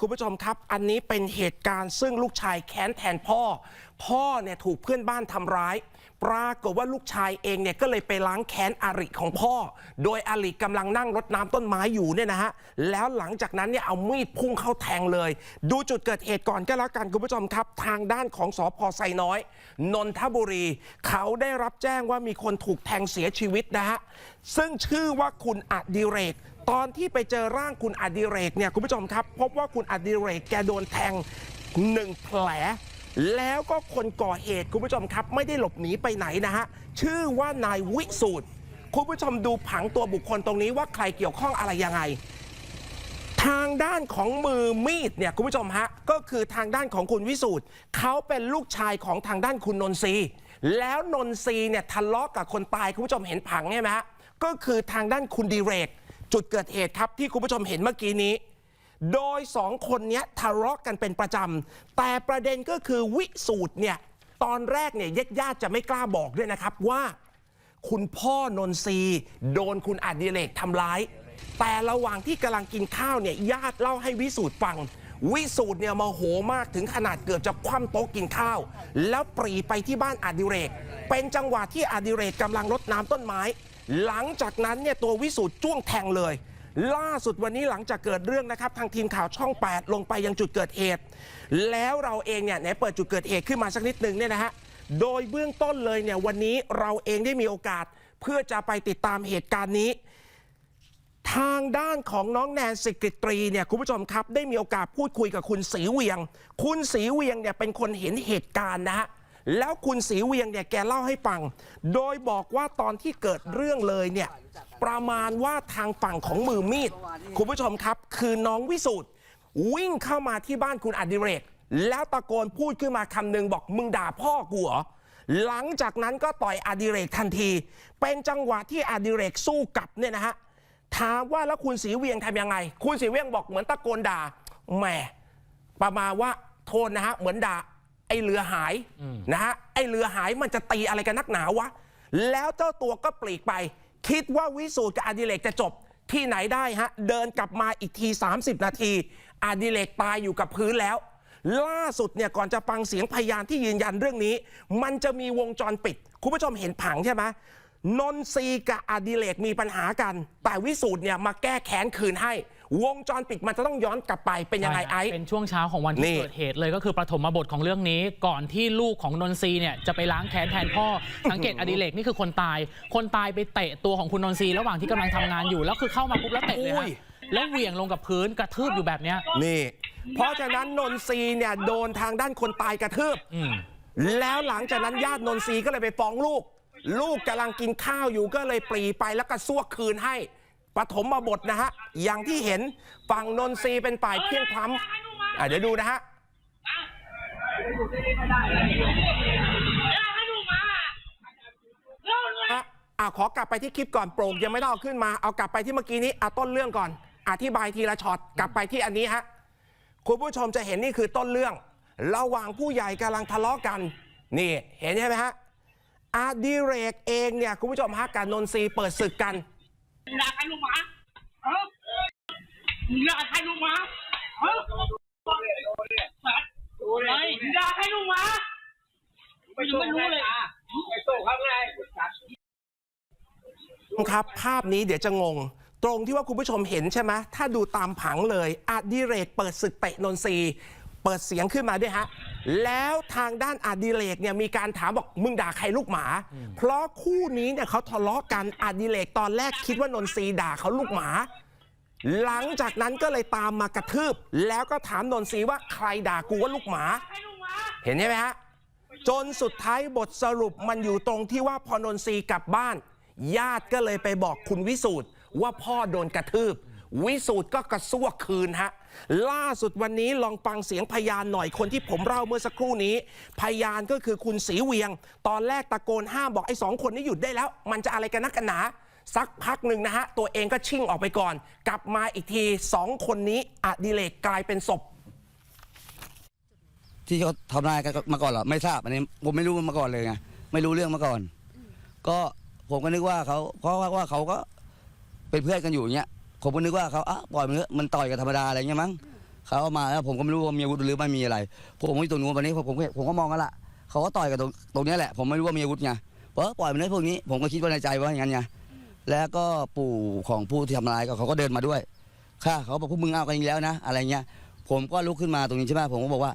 คุณผู้ชมครับ อันนี้เป็นเหตุการณ์ซึ่งลูกชายแค้นแทนพ่อ พ่อเนี่ยถูกเพื่อนบ้านทำร้าย ปรากฏว่าลูกชายเองเนี่ยก็เลยไปล้างแค้นอาริของพ่อ โดยอาริกำลังนั่งรดน้ำต้นไม้อยู่เนี่ยนะฮะ แล้วหลังจากนั้นเนี่ยเอามีดพุ่งเข้าแทงเลย ดูจุดเกิดเหตุก่อนก็แล้วกันคุณผู้ชมครับ ทางด้านของสพไซน้อย นนทบุรี เขาได้รับแจ้งว่ามีคนถูกแทงเสียชีวิตนะฮะ ซึ่งชื่อว่าคุณอดิเรก ตอนที่ไปเจอร่างคุณอดิเรกเนี่ยคุณผู้ชมครับ พบว่าคุณอดิเรกแกโดนแทงหนึ่งแผล แล้วก็คนก่อเหตุคุณผู้ชมครับ ไม่ได้หลบหนีไปไหนนะฮะ ชื่อว่านายวิสูตรคุณผู้ชมดูผังตัวบุคคลตรงนี้ว่าใครเกี่ยวข้องอะไรยังไง ทางด้านของมือมีดเนี่ยคุณผู้ชมฮะก็คือทางด้านของคุณวิสูตรเขาเป็นลูกชายของทางด้านคุณนนทรีแล้วนนทรีเนี่ยทะเลาะกับคนตายคุณผู้ชมเห็นผังใช่ไหมฮะก็คือทางด้านคุณดีเรก จุดเกิดเหตุครับที่คุณผู้ชมเห็นเมื่อกี้นี้ โดยสองคนนี้ทะเลาะกันเป็นประจำ แต่ประเด็นก็คือวิสูตรเนี่ยตอนแรกเนี่ยญาติจะไม่กล้าบอกด้วยนะครับว่า คุณพ่อนนทรีโดนคุณอดิเรกทำร้าย แต่ระหว่างที่กำลังกินข้าวเนี่ยญาติเล่าให้วิสูตรฟัง วิสูตรเนี่ยโมโหมากถึงขนาดเกือบจะคว่ำโต๊ะกินข้าว แล้วปรีไปที่บ้านอดิเรก เป็นจังหวะที่อดิเรกกำลังรดน้ำต้นไม้ หลังจากนั้นเนี่ยตัววิสูตรจ้วงแทงเลย ล่าสุดวันนี้หลังจากเกิดเรื่องนะครับ ทางทีมข่าวช่อง 8 ลงไปยังจุดเกิดเหตุ แล้วเราเองเนี่ยไหนเปิดจุดเกิดเหตุขึ้นมาสักนิดหนึ่งเนี่ยนะฮะโดยเบื้องต้นเลยเนี่ยวันนี้เราเองได้มีโอกาสเพื่อจะไปติดตามเหตุการณ์นี้ ทางด้านของน้องแนนสิกริตรีเนี่ยคุณผู้ชมครับ ได้มีโอกาสพูดคุยกับคุณสีเวียง คุณสีเวียงเนี่ยเป็นคนเห็นเหตุการณ์นะฮะ แล้วคุณสีเวียงเนี่ยแกเล่าให้ฟัง โดยบอกว่าตอนที่เกิดเรื่องเลยเนี่ยประมาณว่าทางฝั่งของมือมีด คุณผู้ชมครับ คือน้องวิสูตรวิ่งเข้ามาที่บ้านคุณอดิเรก แล้วตะโกนพูดขึ้นมาคำหนึ่งบอกมึงด่าพ่อกูเหรอหลังจากนั้นก็ต่อยอดิเรกทันที เป็นจังหวะที่อดิเรกสู้กลับเนี่ยนะฮะถามว่าแล้วคุณสีเวียงทำยังไง คุณสีเวียงบอกเหมือนตะโกนด่าแหมประมาณว่าโทษนะฮะเหมือนด่า ไอ้เรือหายนะฮะไอ้เรือหายมันจะตีอะไรกันนักหนาวะ แล้วเจ้าตัวก็ปลีกไป คิดว่าวิสูตรกับอดิเรกจะจบที่ไหนได้ฮะ เดินกลับมาอีกที 30 นาทีอดิเรกตายอยู่กับพื้นแล้ว ล่าสุดเนี่ยก่อนจะฟังเสียงพยานที่ยืนยันเรื่องนี้ มันจะมีวงจรปิด คุณผู้ชมเห็นผังใช่ไหมนนทรีย์กับอดิเรกมีปัญหากัน แต่วิสูตรเนี่ยมาแก้แค้นคืนให้ วงจรปิดมันจะต้องย้อนกลับไปเป็นยังไงไอ้เป็นช่วงเช้าของวันนี่ ที่เกิดเหตุเลยก็คือปฐมบทของเรื่องนี้ ก่อนที่ลูกของนนทรีย์เนี่ยจะไปล้างแค้นแทนพ่อ สังเกตอดิเรกนี่คือคนตาย คนตายไปเตะตัวของคุณนนทรีย์ระหว่างที่กำลังทำงานอยู่ แล้วคือเข้ามาปุ๊บแล้วเตะเลยโอ้ฮะยแล้วเหวี่ยงลงกับพื้นกระทืบอยู่แบบเนี้ยนี่ เพราะฉะนั้นนนทรีย์เนี่ยโดนทางด้านคนตายกระทืบ อืม แล้วหลังจากนั้นญาตินนทรีย์ก็เลยไปฟ้องลูก ลูกกำลังกินข้าวอยู่ก็เลยปรีไปแล้วก็ซวกคืนให้ ปฐมบทนะฮะ อย่างที่เห็นฝั่งนนทรีเป็นฝ่ายเพียงพล้ำเดี๋ยวดูนะฮะอะอะขอกลับไปที่คลิปก่อนโปร่งยังไม่ต้องเอาขึ้นมา เอากลับไปที่เมื่อกี้นี้เอาต้นเรื่องก่อน อธิบายทีละช็อตกลับไปที่อันนี้ฮะคุณผู้ชมจะเห็นนี่คือต้นเรื่อง ระหว่างผู้ใหญ่กำลังทะเลาะกัน นี่เห็นใช่ไหมฮะอาดิเรกเองเนี่ยคุณผู้ชมฮะการนนทรีเปิดศึกกัน มึงด่าใครลงมาเออมึงด่าใครลงมาเออสัตว์เฮ้ยมึงด่าใครลงมาไม่รู้ไม่รู้เลยไอ้โต้เขาไงครับ ภาพนี้เดี๋ยวจะงง ตรงที่ว่าคุณผู้ชมเห็นใช่ไหมถ้าดูตามผังเลยอดิเรกเปิดศึกเตะนนทรีย์ เปิดเสียงขึ้นมาด้วยฮะ แล้วทางด้านอดิเรกเนี่ยมีการถามบอกมึงด่าใครลูกหมา เพราะคู่นี้เนี่ยเขาทะเลาะกันอดิเรกตอนแรกคิดว่านนทรีย์ด่าเขาลูกหมา หลังจากนั้นก็เลยตามมากระทืบ แล้วก็ถามนนทรีย์ว่าใครด่ากูว่าลูกหมาใครลงมา เห็นใช่ไหมฮะจนสุดท้ายบทสรุปมันอยู่ตรงที่ว่าพอนนทรีย์กลับบ้าน ญาติก็เลยไปบอกคุณวิสูตรว่าพ่อโดนกระทืบ วิสูตรก็กระซวกคืนฮะ ล่าสุดวันนี้ลองฟังเสียงพยานหน่อยคนที่ผมเล่าเมื่อสักครู่นี้ พยานก็คือคุณศรีเวียง ตอนแรกตะโกนห้ามบอกไอ้สองคนนี้หยุดได้แล้ว มันจะอะไรกันนักกันหนา สักพักหนึ่งนะฮะ ตัวเองก็ชิ่งออกไปก่อน กลับมาอีกทีสองคนนี้อดิเรกกลายเป็นศพที่เขาทำนายกันมาก่อนเหรอไม่ทราบอันนี้ผมไม่รู้มาก่อนเลยไงไม่รู้เรื่องมาก่อน ก็ผมก็นึกว่าเขาเพราะว่าว่าเขาก็เป็นเพื่อนกันอยู่อย่างเงี้ย ผมก็นึกว่าเขาอะปล่อยมันเถอะมันต่อยกันธรรมดาอะไรเงี้ยมั้งเขาเอามาแล้วผมก็ไม่รู้ว่ามีอาวุธหรือไม่มีอะไรผมอยู่ตรงนู้นวันนี้ผมผมผมก็มองกันละเขาก็ต่อยกันตรงตรงนี้แหละ ผมไม่รู้ว่ามีอาวุธไงเพราะปล่อยมันได้พวกนี้ผมก็คิดว่าในใจว่าอย่างนั้นไงแล้วก็ปู่ของผู้ที่ทำร้ายก็เขาก็เดินมาด้วย ค่ะเขาบอกพวกมึงเอากันอีกแล้วนะ อะไรเงี้ย ผมก็ลุกขึ้นมาตรงนี้ใช่ไหมผมก็บอกว่า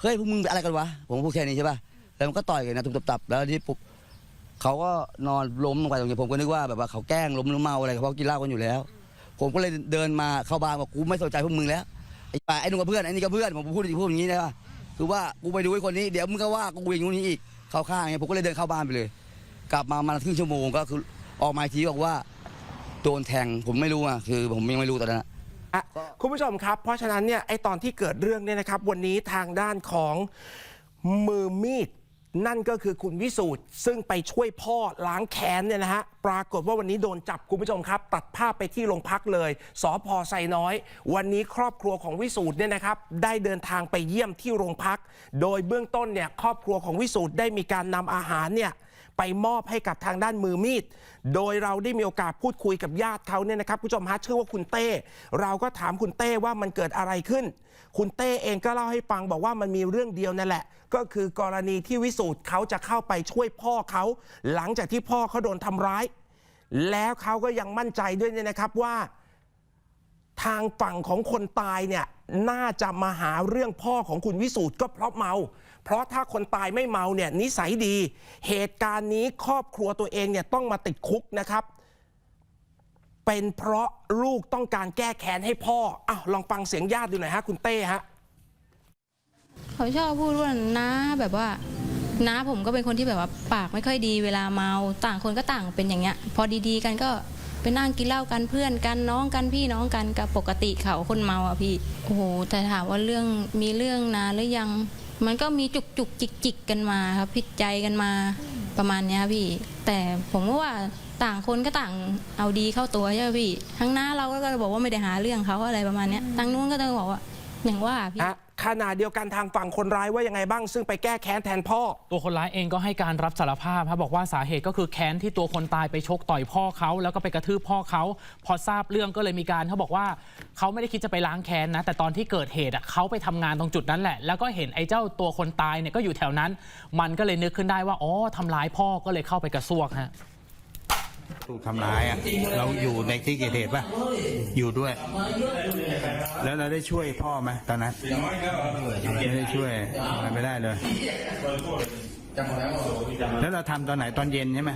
เฮ้ยพวกมึงอะไรกันวะผมพูดแค่นี้ใช่ป่ะแล้วมันก็ต่อยกันนะตุบตับๆแล้วที่ปุ๊บเขาก็นอนล้มลงไปตรงนี้ผมก็นึกว่าแบบว่าเขาแกล้งล้มหรือเมาอะไรเพราะกินเหล้ากันอยู่แล้ว ผมก็เลยเดินมาเข้าบ้านบอกกูไม่สนใจพวกมึงแล้วไอ้ป่าไอ้นุ่งกับเพื่อนไอ้นี่กับเพื่อนผมพูดพูดอย่างนี้นะว่าคือว่ากูไปดูไอ้คนนี้เดี๋ยวมึงก็ว่ากูอย่างนู้นนี้อีกเข้าข้างไงผมก็เลยเดินเข้าบ้านไปเลย กลับมามาครึ่งชั่วโมงก็คือออกมาอีกทีบอกว่าโดนแทงผมไม่รู้อะคือผมยังไม่รู้ตอนนั้นอะอะคุณผู้ชมครับ เพราะฉะนั้นเนี่ยไอ้ตอนที่เกิดเรื่องเนี่ยนะครับ วันนี้ทางด้านของมือมีด นั่นก็คือคุณวิสูตรซึ่งไปช่วยพ่อล้างแค้นเนี่ยนะฮะปรากฏว่าวันนี้โดนจับคุณผู้ชมครับ ตัดภาพไปที่โรงพักเลยสอพอไซน้อย วันนี้ครอบครัวของวิสูตรเนี่ยนะครับได้เดินทางไปเยี่ยมที่โรงพัก โดยเบื้องต้นเนี่ยครอบครัวของวิสูตรได้มีการนำอาหารเนี่ย ไปมอบให้กับทางด้านมือมีด โดยเราได้มีโอกาสพูดคุยกับญาติเขาเนี่ยนะครับผู้ชมฮะชื่อว่าคุณเต้ เราก็ถามคุณเต้ว่ามันเกิดอะไรขึ้น คุณเต้เองก็เล่าให้ฟังบอกว่ามันมีเรื่องเดียวนั่นแหละ ก็คือกรณีที่วิสูตรเขาจะเข้าไปช่วยพ่อเขาหลังจากที่พ่อเขาโดนทำร้าย แล้วเขาก็ยังมั่นใจด้วยเนี่ยนะครับว่า ทางฝั่งของคนตายเนี่ยน่าจะมาหาเรื่องพ่อของคุณวิสูตรก็เพราะเมา เพราะถ้าคนตายไม่เมาเนี่ยนิสัยดี เหตุการณ์นี้ครอบครัวตัวเองเนี่ยต้องมาติดคุกนะครับ เป็นเพราะลูกต้องการแก้แค้นให้พ่ออ้าวลองฟังเสียงญาติดูหน่อยฮะคุณเต้ฮะเขาชอบพูดว่าน้าแบบว่าน้าผมก็เป็นคนที่แบบว่าปากไม่ค่อยดีเวลาเมา ต่างคนก็ต่างเป็นอย่างเงี้ย พอดีๆกันก็ ไปนั่งกินเหล้ากันเพื่อนกันน้องกันพี่น้องกันกับปกติเขาคนเมาอะพี่โอ้โหแต่ถามว่าเรื่องมีเรื่องนานหรือยัง มันก็มีจุกจุกจิกจิกๆกันมาครับผิดใจกันมาประมาณเนี้ยพี่ แต่ผมก็ว่าต่างคนก็ต่างเอาดีเข้าตัวใช่ไหมพี่ทั้งน้าเราก็บอกว่าไม่ได้หาเรื่องเขาอะไรประมาณเนี้ยทางนู้นก็ต้องบอกว่าอย่างว่าพี่อะ ขณะเดียวกันทางฝั่งคนร้ายว่ายังไงบ้าง ซึ่งไปแก้แค้นแทนพ่อ ตัวคนร้ายเองก็ให้การรับสารภาพครับบอกว่าสาเหตุก็คือแค้นที่ตัวคนตายไปชกต่อยพ่อเขาแล้วก็ไปกระทืบพ่อเขา พอทราบเรื่องก็เลยมีการเขาบอกว่าเขาไม่ได้คิดจะไปล้างแค้นนะ แต่ตอนที่เกิดเหตุอะเขาไปทำงานตรงจุดนั้นแหละ แล้วก็เห็นไอ้เจ้าตัวคนตายเนี่ยก็อยู่แถวนั้น มันก็เลยนึกขึ้นได้ว่าอ๋อทำร้ายพ่อก็เลยเข้าไปกระซวกฮะ ถูกทำร้ายอะเราอยู่ในที่เกิดเหตุป่ะอยู่ด้วย แล้วเราได้ช่วยพ่อไหมตอนนั้นไม่ได้ช่วยอะไรไม่ได้เลยแล้วเราทำตอนไหนตอนเย็นใช่ไหม